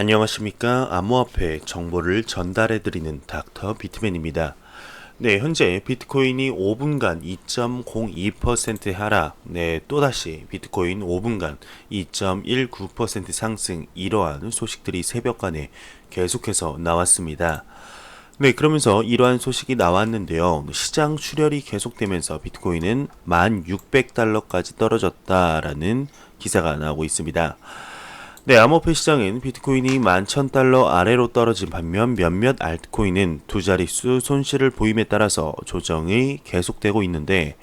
안녕하십니까. 암호화폐 정보를 전달해드리는 닥터 비트맨입니다. 네, 현재 비트코인이 5분간 2.02% 하락, 네, 또다시 비트코인 5분간 2.19% 상승, 이러한 소식들이 새벽간에 계속해서 나왔습니다. 네, 그러면서 이러한 소식이 나왔는데요. 시장 출혈이 계속되면서 비트코인은 1,600달러까지 떨어졌다라는 기사가 나오고 있습니다. 네, 암호화폐 시장은 비트코인이 11,000달러 아래로 떨어진 반면 몇몇 알트코인은 두 자릿수 손실을 보임에 따라서 조정이 계속되고 있는데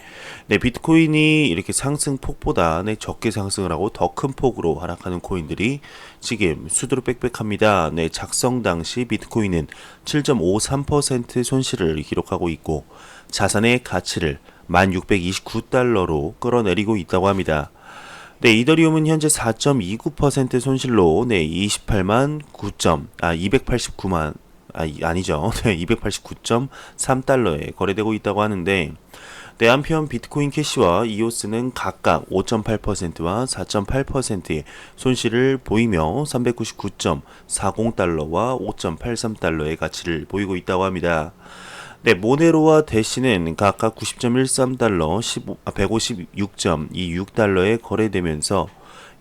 네, 비트코인이 이렇게 상승폭보다 네, 적게 상승을 하고 더 큰 폭으로 하락하는 코인들이 지금 수두로 빽빽합니다. 네, 작성 당시 비트코인은 7.53% 손실을 기록하고 있고 자산의 가치를 1,629달러로 끌어내리고 있다고 합니다. 네, 이더리움은 현재 4.29% 손실로 네, 28만 9점 아 289만 아 아니죠. 네, 289.3달러에 거래되고 있다고 하는데 네, 한편 비트코인 캐시와 이오스는 각각 5.8%와 4.8%의 손실을 보이며 399.40달러와 5.83달러의 가치를 보이고 있다고 합니다. 네, 모네로와 대시는 각각 90.13달러, 15, 아, 156.26달러에 거래되면서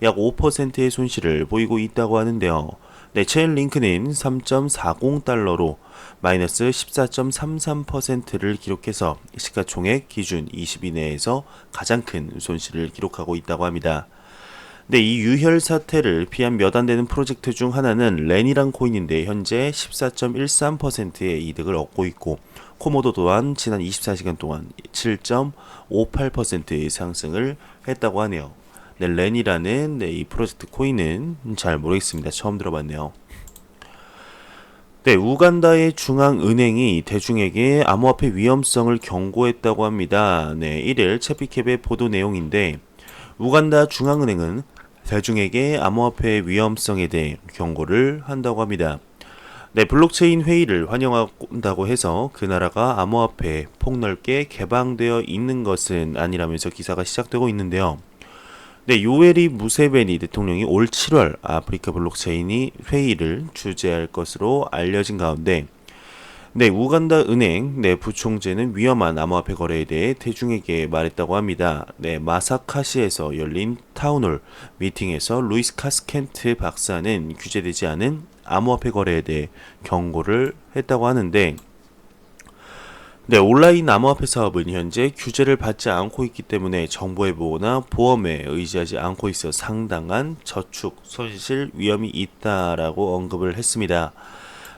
약 5%의 손실을 보이고 있다고 하는데요. 네, 체인 링크는 3.40달러로 마이너스 14.33%를 기록해서 시가총액 기준 20위 내에서 가장 큰 손실을 기록하고 있다고 합니다. 네, 이 유혈 사태를 피한 몇 안 되는 프로젝트 중 하나는 렌이란 코인인데 현재 14.13%의 이득을 얻고 있고 코모도 또한 지난 24시간 동안 7.58%의 상승을 했다고 하네요. 네, 렌이라는 네, 이 프로젝트 코인은 잘 모르겠습니다. 처음 들어봤네요. 네, 우간다의 중앙은행이 대중에게 암호화폐 위험성을 경고했다고 합니다. 네, 1일 채피캡의 보도 내용인데 우간다 중앙은행은 대중에게 암호화폐 위험성에 대해 경고를 한다고 합니다. 네, 블록체인 회의를 환영한다고 해서 그 나라가 암호화폐 폭넓게 개방되어 있는 것은 아니라면서 기사가 시작되고 있는데요. 네, 요에리 무세베니 대통령이 올 7월 아프리카 블록체인이 회의를 주재할 것으로 알려진 가운데 네, 우간다 은행 네, 부총재는 위험한 암호화폐 거래에 대해 대중에게 말했다고 합니다. 네, 마사카시에서 열린 타운홀 미팅에서 루이스 카스켄트 박사는 규제되지 않은 암호화폐 거래에 대해 경고를 했다고 하는데 네, 온라인 암호화폐 사업은 현재 규제를 받지 않고 있기 때문에 정보의 보호나 보험에 의지하지 않고 있어 상당한 저축 손실 위험이 있다라고 언급을 했습니다.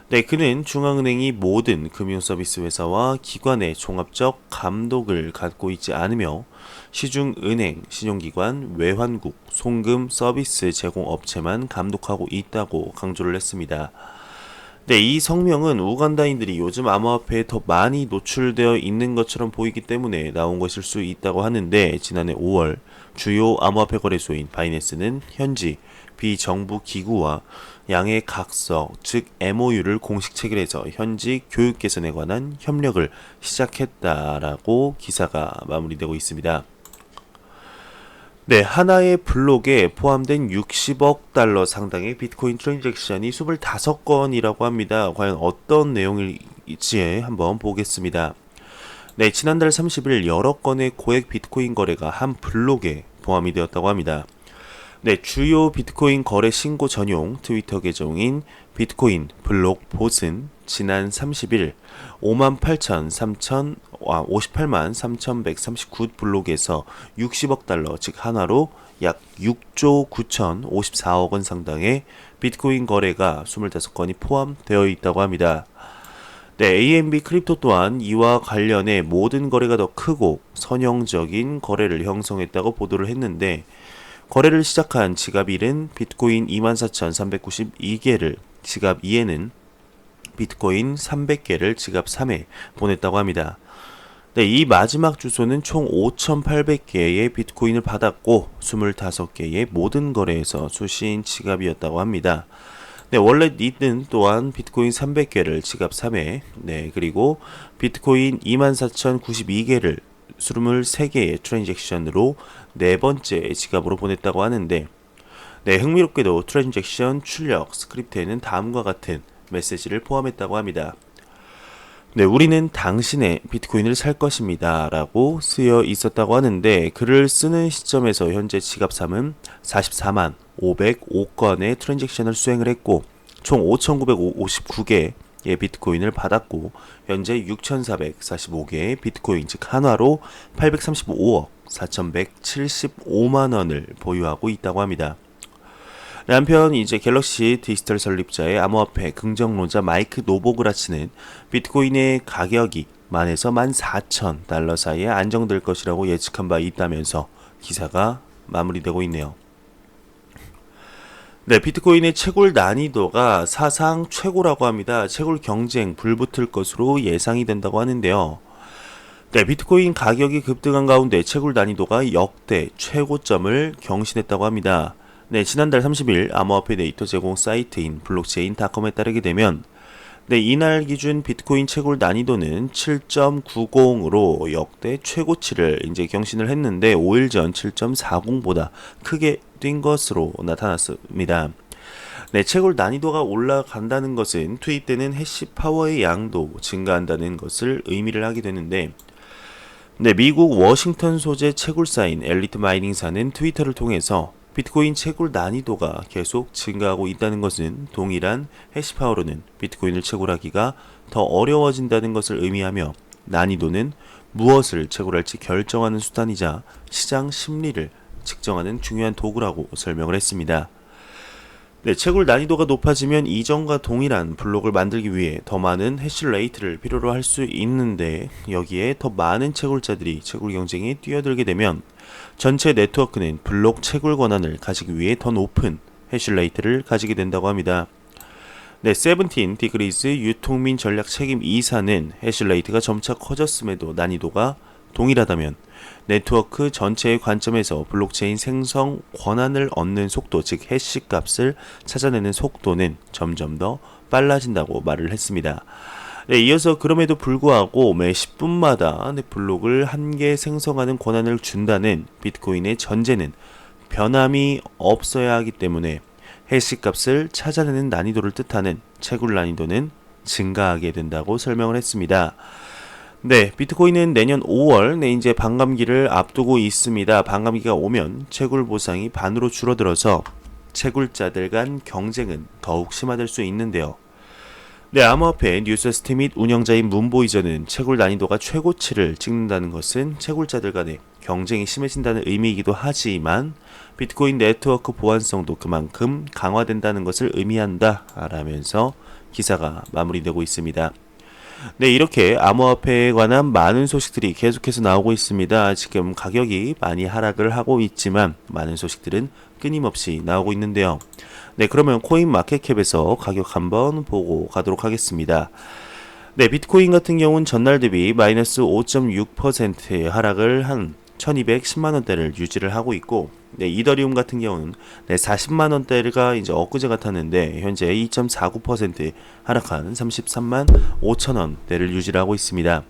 네, 그는 중앙은행이 모든 금융 서비스 회사와 기관의 종합적 감독을 갖고 있지 않으며 시중 은행, 신용기관, 외환국, 송금 서비스 제공 업체만 감독하고 있다고 강조를 했습니다. 네, 이 성명은 우간다인들이 요즘 암호화폐에 더 많이 노출되어 있는 것처럼 보이기 때문에 나온 것일 수 있다고 하는데 지난해 5월 주요 암호화폐 거래소인 바이낸스는 현지 비정부 기구와 양의 각서, 즉 MOU를 공식 체결해서 현지 교육 개선에 관한 협력을 시작했다라고 기사가 마무리되고 있습니다. 네, 하나의 블록에 포함된 60억 달러 상당의 비트코인 트랜잭션이 25건이라고 합니다. 과연 어떤 내용일지 한번 보겠습니다. 네, 지난달 30일 여러 건의 고액 비트코인 거래가 한 블록에 포함이 되었다고 합니다. 네, 주요 비트코인 거래 신고 전용 트위터 계정인 비트코인 블록 봇은 지난 30일 58,000, 3,000, 아, 58만 3,139 블록에서 60억 달러, 즉 하나로 약 6조 9,054억 원 상당의 비트코인 거래가 25건이 포함되어 있다고 합니다. 네, AMB 크립토 또한 이와 관련해 모든 거래가 더 크고 선형적인 거래를 형성했다고 보도를 했는데 거래를 시작한 지갑 1은 비트코인 24,392개를, 지갑 2에는 비트코인 300개를 지갑 3에 보냈다고 합니다. 네, 이 마지막 주소는 총 5,800개의 비트코인을 받았고 25개의 모든 거래에서 수신 지갑이었다고 합니다. 네, 원래 니든 또한 비트코인 300개를 지갑 3에, 네, 그리고 비트코인 24,092개를 23개의 트랜잭션으로 네 번째 지갑으로 보냈다고 하는데 네, 흥미롭게도 트랜잭션 출력 스크립트에는 다음과 같은 메시지를 포함했다고 합니다. 네, 우리는 당신의 비트코인을 살 것입니다. 라고 쓰여 있었다고 하는데, 글을 쓰는 시점에서 현재 지갑삼은 44만 505건의 트랜잭션을 수행을 했고, 총 5,959개 의 비트코인을 받았고, 현재 6,445개의 비트코인, 즉 한화로 835억 4,175만 원을 보유하고 있다고 합니다. 네, 한편 이제 갤럭시 디지털 설립자의 암호화폐 긍정론자 마이크 노보그라치는 비트코인의 가격이 만에서 만 4천 달러 사이에 안정될 것이라고 예측한 바 있다면서 기사가 마무리되고 있네요. 네, 비트코인의 채굴 난이도가 사상 최고라고 합니다. 채굴 경쟁 불붙을 것으로 예상이 된다고 하는데요. 네, 비트코인 가격이 급등한 가운데 채굴 난이도가 역대 최고점을 경신했다고 합니다. 네, 지난달 30일 암호화폐 데이터 제공 사이트인 블록체인 닷컴에 따르게 되면 네, 이날 기준 비트코인 채굴 난이도는 7.90으로 역대 최고치를 이제 경신을 했는데 5일 전 7.40보다 크게 뛴 것으로 나타났습니다. 네, 채굴 난이도가 올라간다는 것은 투입되는 해시 파워의 양도 증가한다는 것을 의미를 하게 되는데 네, 미국 워싱턴 소재 채굴사인 엘리트 마이닝사는 트위터를 통해서 비트코인 채굴 난이도가 계속 증가하고 있다는 것은 동일한 해시파워로는 비트코인을 채굴하기가 더 어려워진다는 것을 의미하며 난이도는 무엇을 채굴할지 결정하는 수단이자 시장 심리를 측정하는 중요한 도구라고 설명을 했습니다. 네, 채굴 난이도가 높아지면 이전과 동일한 블록을 만들기 위해 더 많은 해시레이트를 필요로 할 수 있는데 여기에 더 많은 채굴자들이 채굴 경쟁에 뛰어들게 되면 전체 네트워크는 블록 채굴 권한을 가지기 위해 더 높은 해시레이트를 가지게 된다고 합니다. 네, 세븐틴 디그리즈 유통민 전략 책임 이사는 해시레이트가 점차 커졌음에도 난이도가 동일하다면 네트워크 전체의 관점에서 블록체인 생성 권한을 얻는 속도, 즉 해시 값을 찾아내는 속도는 점점 더 빨라진다고 말을 했습니다. 네, 이어서 그럼에도 불구하고 매 10분마다 네, 블록을 한 개 생성하는 권한을 준다는 비트코인의 전제는 변함이 없어야 하기 때문에 해시 값을 찾아내는 난이도를 뜻하는 채굴 난이도는 증가하게 된다고 설명을 했습니다. 네, 비트코인은 내년 5월 내 이제 반감기를 앞두고 있습니다. 반감기가 오면 채굴 보상이 반으로 줄어들어서 채굴자들 간 경쟁은 더욱 심화될 수 있는데요. 네, 암호화폐 뉴스스티 및 운영자인 문보이저는 채굴 난이도가 최고치를 찍는다는 것은 채굴자들 간의 경쟁이 심해진다는 의미이기도 하지만 비트코인 네트워크 보안성도 그만큼 강화된다는 것을 의미한다 라면서 기사가 마무리되고 있습니다. 네, 이렇게 암호화폐에 관한 많은 소식들이 계속해서 나오고 있습니다. 지금 가격이 많이 하락을 하고 있지만 많은 소식들은 끊임없이 나오고 있는데요. 네, 그러면 코인 마켓캡에서 가격 한번 보고 가도록 하겠습니다. 네, 비트코인 같은 경우는 전날 대비 마이너스 5.6% 하락을 한 1210만 원대를 유지를 하고 있고 네, 이더리움 같은 경우는 네, 40만 원대가 이제 엊그제 같았는데 현재 2.49% 하락한 33만 5천 원대를 유지를 하고 있습니다.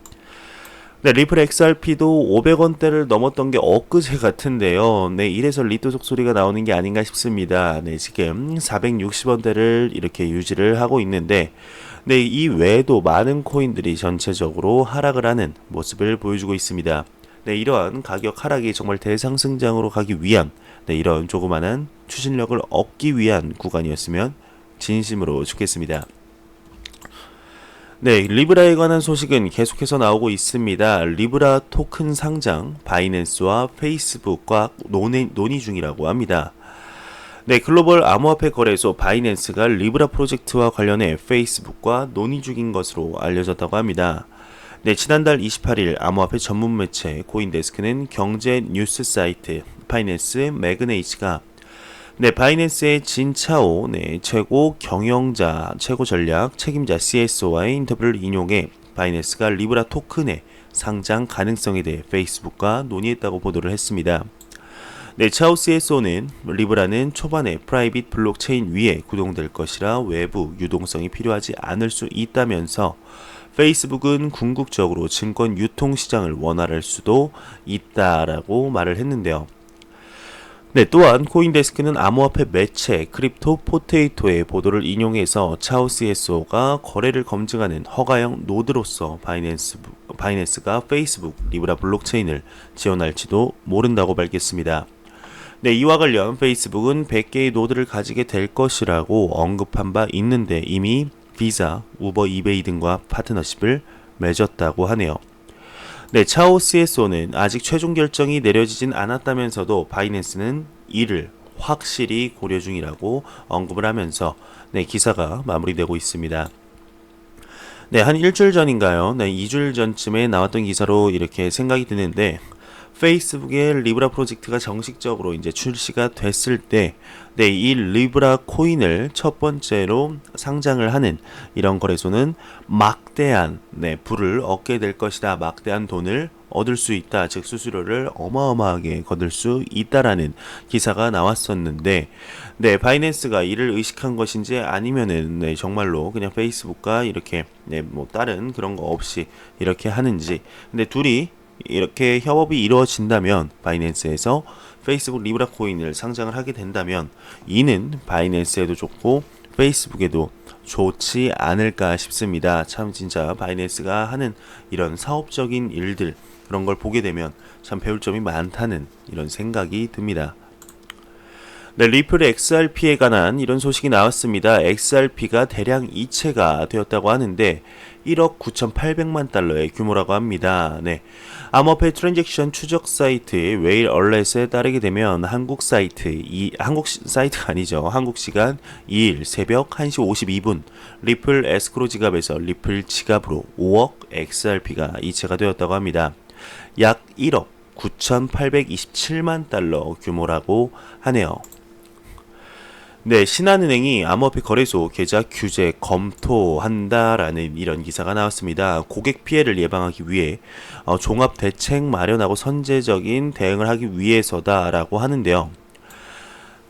네, 리플 XRP도 500원대를 넘었던 게 엊그제 같은데요. 네, 이래서 리또 속소리가 나오는 게 아닌가 싶습니다. 네, 지금 460원대를 이렇게 유지를 하고 있는데, 네, 이 외에도 많은 코인들이 전체적으로 하락을 하는 모습을 보여주고 있습니다. 네, 이러한 가격 하락이 정말 대상승장으로 가기 위한 네, 이런 조그마한 추진력을 얻기 위한 구간이었으면 진심으로 좋겠습니다. 네, 리브라에 관한 소식은 계속해서 나오고 있습니다. 리브라 토큰 상장 바이낸스와 페이스북과 논의, 논의 중이라고 합니다. 네, 글로벌 암호화폐 거래소 바이낸스가 리브라 프로젝트와 관련해 페이스북과 논의 중인 것으로 알려졌다고 합니다. 네, 지난달 28일 암호화폐 전문 매체 코인데스크는 경제 뉴스 사이트 파이낸스 매그네이츠가 네, 바이낸스의 진차오 네, 최고 경영자, 최고 전략 책임자 CSO와의 인터뷰를 인용해 바이낸스가 리브라 토큰의 상장 가능성에 대해 페이스북과 논의했다고 보도를 했습니다. 네, 차오 CSO는 리브라는 초반에 프라이빗 블록체인 위에 구동될 것이라 외부 유동성이 필요하지 않을 수 있다면서 페이스북은 궁극적으로 증권 유통 시장을 원활할 수도 있다라고 말을 했는데요. 네, 또한 코인데스크는 암호화폐 매체 크립토 포테이토의 보도를 인용해서 차오 CSO가 거래를 검증하는 허가형 노드로서 바이낸스, 바이낸스가 페이스북 리브라 블록체인을 지원할지도 모른다고 밝혔습니다. 네, 이와 관련 페이스북은 100개의 노드를 가지게 될 것이라고 언급한 바 있는데 이미 비자, 우버, 이베이 등과 파트너십을 맺었다고 하네요. 네, 차오 CSO는 아직 최종 결정이 내려지진 않았다면서도 바이낸스는 이를 확실히 고려 중이라고 언급을 하면서 네, 기사가 마무리되고 있습니다. 네, 한 일주일 전인가요? 네, 2주일 전쯤에 나왔던 기사로 이렇게 생각이 드는데 페이스북의 리브라 프로젝트가 정식적으로 이제 출시가 됐을 때, 네, 이 리브라 코인을 첫 번째로 상장을 하는 이런 거래소는 막대한, 네, 부를 얻게 될 것이다. 막대한 돈을 얻을 수 있다. 즉, 수수료를 어마어마하게 거둘 수 있다라는 기사가 나왔었는데, 네, 바이낸스가 이를 의식한 것인지 아니면은, 네, 정말로 그냥 페이스북과 이렇게, 네, 뭐, 다른 그런 거 없이 이렇게 하는지. 근데 둘이 이렇게 협업이 이루어진다면 바이낸스에서 페이스북 리브라 코인을 상장을 하게 된다면 이는 바이낸스에도 좋고 페이스북에도 좋지 않을까 싶습니다. 참 진짜 바이낸스가 하는 이런 사업적인 일들 그런 걸 보게 되면 참 배울 점이 많다는 이런 생각이 듭니다. 네, 리플 XRP에 관한 이런 소식이 나왔습니다. XRP가 대량 이체가 되었다고 하는데 1억 9,800만 달러의 규모라고 합니다. 네. 암호화폐 트랜잭션 추적 사이트 웨일 얼렛에 따르게 되면 한국 사이트 이 한국 시, 사이트가 아니죠. 한국 시간 2일 새벽 1시 52분 리플 에스크로 지갑에서 리플 지갑으로 5억 XRP가 이체가 되었다고 합니다. 약 1억 9,827만 달러 규모라고 하네요. 네, 신한은행이 암호화폐 거래소 계좌 규제 검토한다라는 이런 기사가 나왔습니다. 고객 피해를 예방하기 위해 어, 종합 대책 마련하고 선제적인 대응을 하기 위해서다라고 하는데요.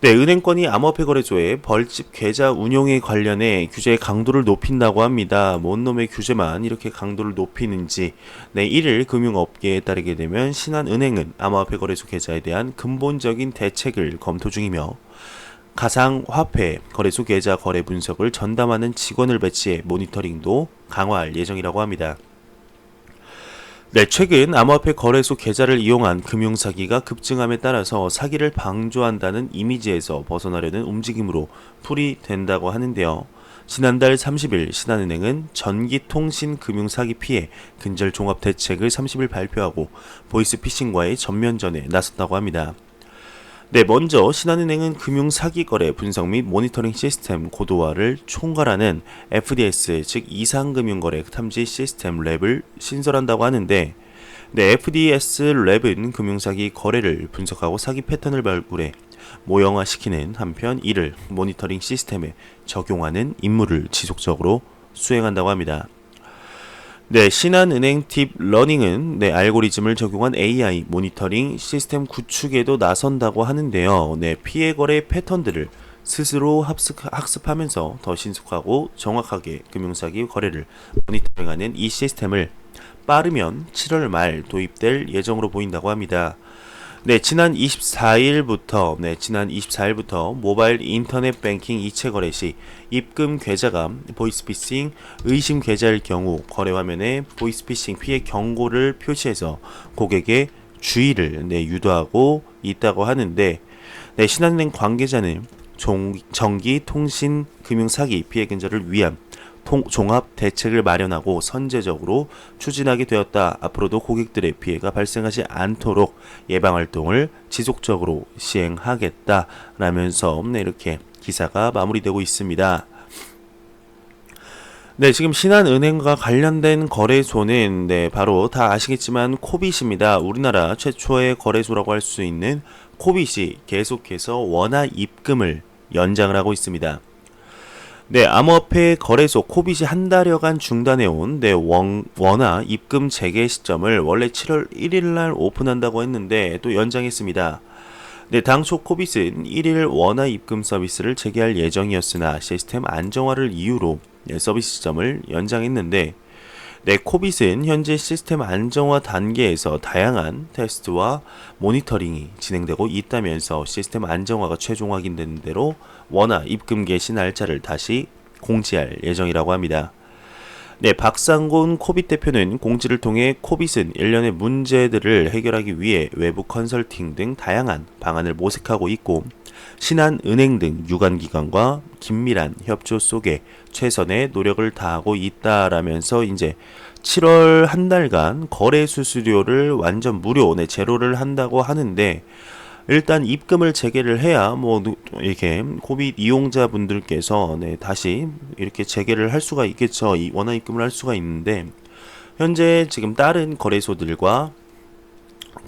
네, 은행권이 암호화폐 거래소의 벌집 계좌 운용에 관련해 규제의 강도를 높인다고 합니다. 뭔 놈의 규제만 이렇게 강도를 높이는지. 네, 이를 금융업계에 따르게 되면 신한은행은 암호화폐 거래소 계좌에 대한 근본적인 대책을 검토 중이며 가상화폐 거래소 계좌 거래 분석을 전담하는 직원을 배치해 모니터링도 강화할 예정이라고 합니다. 네, 최근 암호화폐 거래소 계좌를 이용한 금융사기가 급증함에 따라서 사기를 방조한다는 이미지에서 벗어나려는 움직임으로 풀이된다고 하는데요. 지난달 30일 신한은행은 전기통신 금융사기 피해 근절 종합 대책을 30일 발표하고 보이스피싱과의 전면전에 나섰다고 합니다. 네, 먼저 신한은행은 금융 사기 거래 분석 및 모니터링 시스템 고도화를 총괄하는 FDS 즉 이상금융거래 탐지 시스템 랩을 신설한다고 하는데 네, FDS 랩은 금융 사기 거래를 분석하고 사기 패턴을 발굴해 모형화시키는 한편 이를 모니터링 시스템에 적용하는 임무를 지속적으로 수행한다고 합니다. 네, 신한은행 딥 러닝은 네, 알고리즘을 적용한 AI 모니터링 시스템 구축에도 나선다고 하는데요. 네, 피해 거래 패턴들을 스스로 합숙, 학습 하면서 더 신속하고 정확하게 금융사기 거래를 모니터링하는 이 시스템을 빠르면 7월 말 도입될 예정으로 보인다고 합니다. 네, 지난 24일부터 네, 지난 24일부터 모바일 인터넷 뱅킹 이체 거래 시 입금 계좌가 보이스피싱 의심 계좌일 경우 거래 화면에 보이스피싱 피해 경고를 표시해서 고객의 주의를 네, 유도하고 있다고 하는데 네, 신한은행 관계자는 종, 전기 통신 금융 사기 피해 근절을 위한 통, 종합 대책을 마련하고 선제적으로 추진하게 되었다. 앞으로도 고객들의 피해가 발생하지 않도록 예방 활동을 지속적으로 시행하겠다. 라면서 네, 이렇게 기사가 마무리되고 있습니다. 네, 지금 신한은행과 관련된 거래소는 네, 바로 다 아시겠지만 코빗입니다. 우리나라 최초의 거래소라고 할 수 있는 코빗이 계속해서 원화 입금을 연장을 하고 있습니다. 네, 암호화폐 거래소 코빗이 한 달여간 중단해온 네, 원, 원화 입금 재개 시점을 원래 7월 1일 날 오픈한다고 했는데 또 연장했습니다. 네, 당초 코빗은 1일 원화 입금 서비스를 재개할 예정이었으나 시스템 안정화를 이유로 네, 서비스 시점을 연장했는데 네, 코빗은 현재 시스템 안정화 단계에서 다양한 테스트와 모니터링이 진행되고 있다면서 시스템 안정화가 최종 확인되는 대로 원화 입금 개시 날짜를 다시 공지할 예정이라고 합니다. 네, 박상곤 코빗 대표는 공지를 통해 코빗은 일련의 문제들을 해결하기 위해 외부 컨설팅 등 다양한 방안을 모색하고 있고 신한은행 등 유관기관과 긴밀한 협조 속에 최선의 노력을 다하고 있다라면서 이제 7월 한 달간 거래 수수료를 완전 무료, 네, 제로를 한다고 하는데 일단 입금을 재개를 해야 뭐 이렇게 코빗 이용자분들께서 네, 다시 이렇게 재개를 할 수가 있겠죠. 이 원화 입금을 할 수가 있는데 현재 지금 다른 거래소들과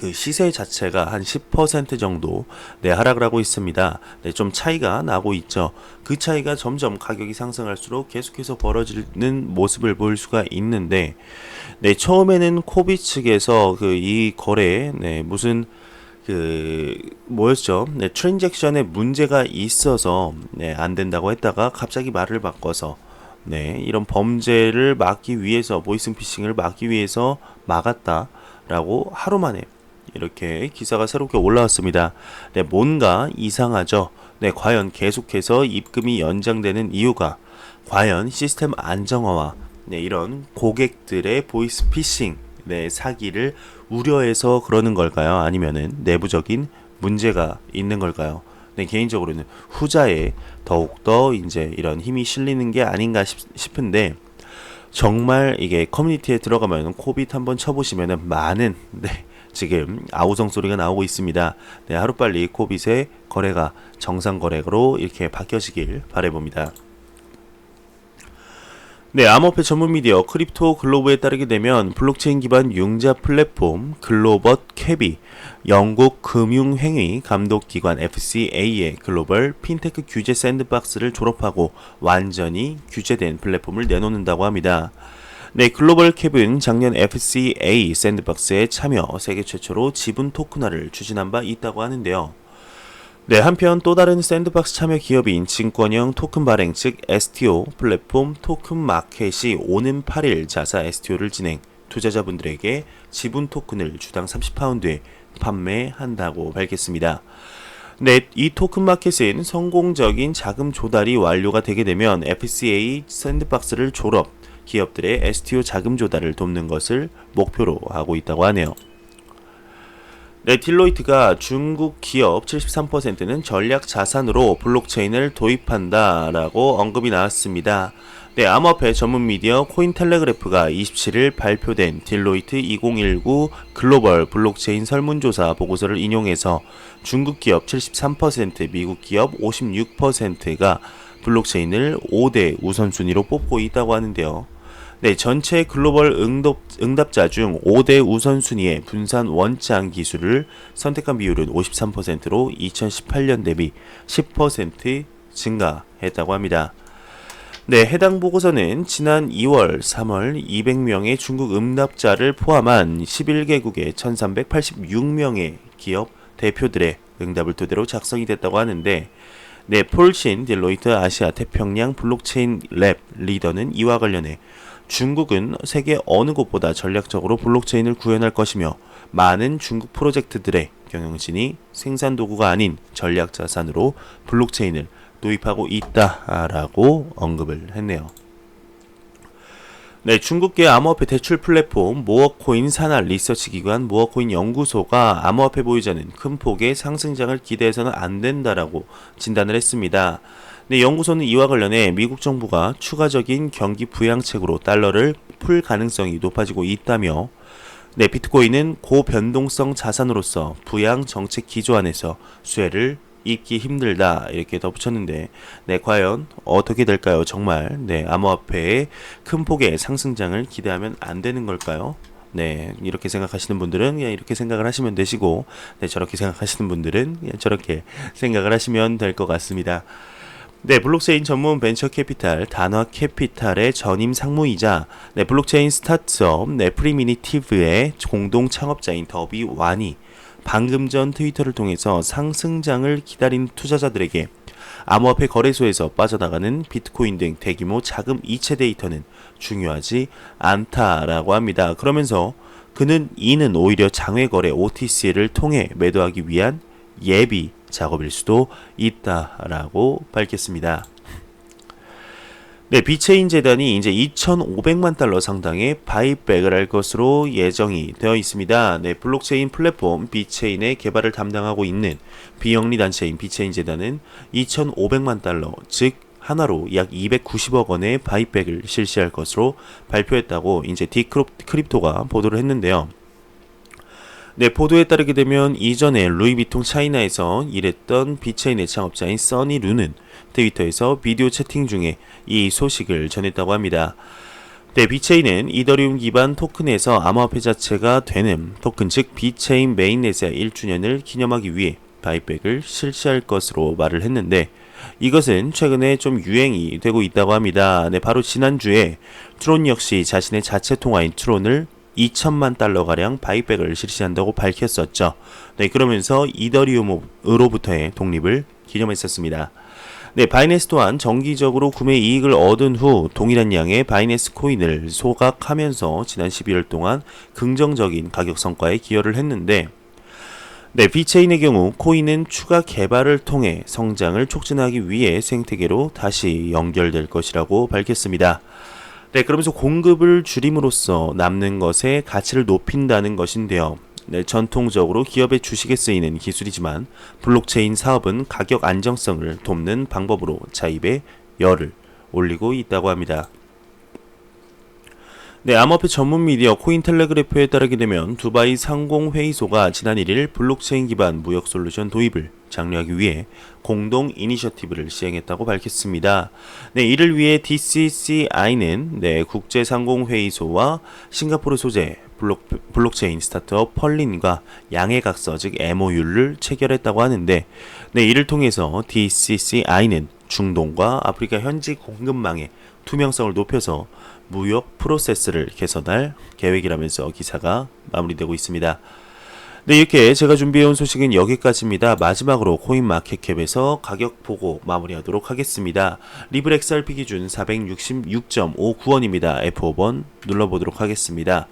그 시세 자체가 한 10% 정도 네, 하락을 하고 있습니다. 네, 좀 차이가 나고 있죠. 그 차이가 점점 가격이 상승할수록 계속해서 벌어지는 모습을 볼 수가 있는데, 네, 처음에는 코비 측에서 그 이 거래에 네, 무슨 그 뭐였죠? 네, 트랜잭션에 문제가 있어서 네, 안 된다고 했다가 갑자기 말을 바꿔서 네, 이런 범죄를 막기 위해서 보이스 피싱을 막기 위해서 막았다라고 하루 만에 이렇게 기사가 새롭게 올라왔습니다. 네, 뭔가 이상하죠. 네, 과연 계속해서 입금이 연장되는 이유가 과연 시스템 안정화와 네, 이런 고객들의 보이스 피싱 네, 사기를 우려해서 그러는 걸까요? 아니면은 내부적인 문제가 있는 걸까요? 네, 개인적으로는 후자에 더욱더 이제 이런 힘이 실리는 게 아닌가 싶, 은데 정말 이게 커뮤니티에 들어가면 코빗 한번 쳐보시면은 많은 네, 지금 아우성 소리가 나오고 있습니다. 네, 하루빨리 코빗의 거래가 정상 거래로 이렇게 바뀌어지길 바래봅니다. 네, 암호화폐 전문 미디어 크립토 글로브에 따르게 되면 블록체인 기반 융자 플랫폼 글로벗 캡이 영국 금융행위 감독기관 FCA의 글로벌 핀테크 규제 샌드박스를 졸업하고 완전히 규제된 플랫폼을 내놓는다고 합니다. 네, 글로벌 캡은 작년 FCA 샌드박스에 참여 세계 최초로 지분 토큰화를 추진한 바 있다고 하는데요. 네, 한편 또 다른 샌드박스 참여 기업인 증권형 토큰 발행 즉 STO 플랫폼 토큰 마켓이 오는 8일 자사 STO를 진행 투자자분들에게 지분 토큰을 주당 30파운드에 판매한다고 밝혔습니다. 네, 이 토큰 마켓은 성공적인 자금 조달이 완료가 되게 되면 FCA 샌드박스를 졸업, 기업들의 STO 자금 조달을 돕는 것을 목표로 하고 있다고 하네요. 네, 딜로이트가 중국 기업 73%는 전략 자산으로 블록체인을 도입한다라고 언급이 나왔습니다. 네, 암호화폐 전문 미디어 코인텔레그래프가 27일 발표된 딜로이트 2019 글로벌 블록체인 설문조사 보고서를 인용해서 중국 기업 73%, 미국 기업 56%가 블록체인을 5대 우선순위로 뽑고 있다고 하는데요. 네, 전체 글로벌 응답, 응답 자 중 5대 우선순위의 분산 원장 기술을 선택한 비율은 53%로 2018년 대비 10% 증가했다고 합니다. 네, 해당 보고서는 지난 2월, 3월 200명의 중국 응답자를 포함한 11개국의 1386명의 기업 대표들의 응답을 토대로 작성이 됐다고 하는데 네, 폴신 딜로이트 아시아 태평양 블록체인 랩 리더는 이와 관련해 중국은 세계 어느 곳보다 전략적으로 블록체인을 구현할 것이며 많은 중국 프로젝트들의 경영진이 생산 도구가 아닌 전략 자산으로 블록체인을 도입하고 있다라고 언급을 했네요. 네, 중국계 암호화폐 대출 플랫폼 모어코인 산하 리서치 기관 모어코인 연구소가 암호화폐 보유자는 큰 폭의 상승장을 기대해서는 안 된다라고 진단을 했습니다. 네, 연구소는 이와 관련해 미국 정부가 추가적인 경기 부양책으로 달러를 풀 가능성이 높아지고 있다며 네, 비트코인은 고변동성 자산으로서 부양 정책 기조 안에서 수혜를 입기 힘들다 이렇게 덧붙였는데 네 과연 어떻게 될까요? 정말 네 암호화폐의 큰 폭의 상승장을 기대하면 안 되는 걸까요? 네 이렇게 생각하시는 분들은 그냥 이렇게 생각을 하시면 되시고 네 저렇게 생각하시는 분들은 그냥 저렇게 생각을 하시면 될 것 같습니다 네, 블록체인 전문 벤처 캐피탈 단화 캐피탈의 전임 상무이자 네, 블록체인 스타트업 네, 프리미니티브의 공동 창업자인 더비 완이 방금 전 트위터를 통해서 상승장을 기다린 투자자들에게 암호화폐 거래소에서 빠져나가는 비트코인 등 대규모 자금 이체 데이터는 중요하지 않다라고 합니다. 그러면서 그는 이는 오히려 장외 거래 OTC를 통해 매도하기 위한 예비 작업일 수도 있다라고 밝혔습니다. 네, 비체인 재단이 이제 2,500만 달러 상당의 바이백을 할 것으로 예정이 되어 있습니다. 네, 블록체인 플랫폼 비체인의 개발을 담당하고 있는 비영리 단체인 비체인 재단은 2,500만 달러, 즉 하나로 약 290억 원의 바이백을 실시할 것으로 발표했다고 이제 디크립토가 보도를 했는데요. 네, 보도에 따르게 되면 이전에 루이비통 차이나에서 일했던 비체인의 창업자인 써니 루는 트위터에서 비디오 채팅 중에 이 소식을 전했다고 합니다. 네, 비체인은 이더리움 기반 토큰에서 암호화폐 자체가 되는 토큰 즉 비체인 메인넷의 1주년을 기념하기 위해 바이백을 실시할 것으로 말을 했는데 이것은 최근에 좀 유행이 되고 있다고 합니다. 네, 바로 지난주에 트론 역시 자신의 자체 통화인 트론을 2천만 달러가량 바이백을 실시한다고 밝혔었죠. 네, 그러면서 이더리움으로부터의 독립을 기념했었습니다. 네, 바이낸스 또한 정기적으로 구매 이익을 얻은 후 동일한 양의 바이낸스 코인을 소각하면서 지난 11월 동안 긍정적인 가격 성과에 기여를 했는데 네, 비체인의 경우 코인은 추가 개발을 통해 성장을 촉진하기 위해 생태계로 다시 연결될 것이라고 밝혔습니다. 네, 그러면서 공급을 줄임으로써 남는 것의 가치를 높인다는 것인데요. 네, 전통적으로 기업의 주식에 쓰이는 기술이지만 블록체인 사업은 가격 안정성을 돕는 방법으로 자입의 열을 올리고 있다고 합니다. 네, 암호화폐 전문 미디어 코인텔레그래프에 따르게 되면 두바이 상공회의소가 지난 1일 블록체인 기반 무역 솔루션 도입을 장려하기 위해 공동 이니셔티브를 시행했다고 밝혔습니다. 네, 이를 위해 DCCI는 네, 국제상공회의소와 싱가포르 소재 블록, 블록체인 스타트업 펄린과 양해각서 즉 MOU를 체결했다고 하는데 네, 이를 통해서 DCCI는 중동과 아프리카 현지 공급망의 투명성을 높여서 무역 프로세스를 개선할 계획이라면서 기사가 마무리되고 있습니다. 네, 이렇게 제가 준비해온 소식은 여기까지입니다. 마지막으로 코인마켓캡에서 가격 보고 마무리하도록 하겠습니다. 리블 XRP 기준 466.59원입니다. F5번 눌러보도록 하겠습니다.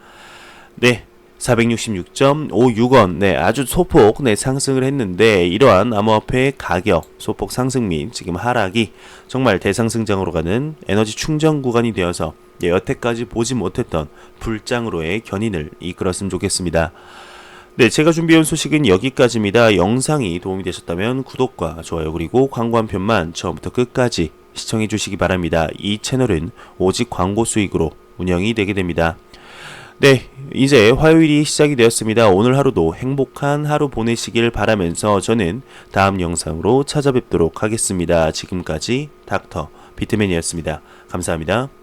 네, 466.56원, 네, 아주 소폭, 네, 상승을 했는데, 이러한 암호화폐 가격, 소폭 상승 및 지금 하락이 정말 대상승장으로 가는 에너지 충전 구간이 되어서, 예, 여태까지 보지 못했던 불장으로의 견인을 이끌었으면 좋겠습니다. 네, 제가 준비해온 소식은 여기까지입니다. 영상이 도움이 되셨다면 구독과 좋아요 그리고 광고 한 편만 처음부터 끝까지 시청해 주시기 바랍니다. 이 채널은 오직 광고 수익으로 운영이 되게 됩니다. 네, 이제 화요일이 시작이 되었습니다. 오늘 하루도 행복한 하루 보내시길 바라면서 저는 다음 영상으로 찾아뵙도록 하겠습니다. 지금까지 닥터 비트맨이었습니다. 감사합니다.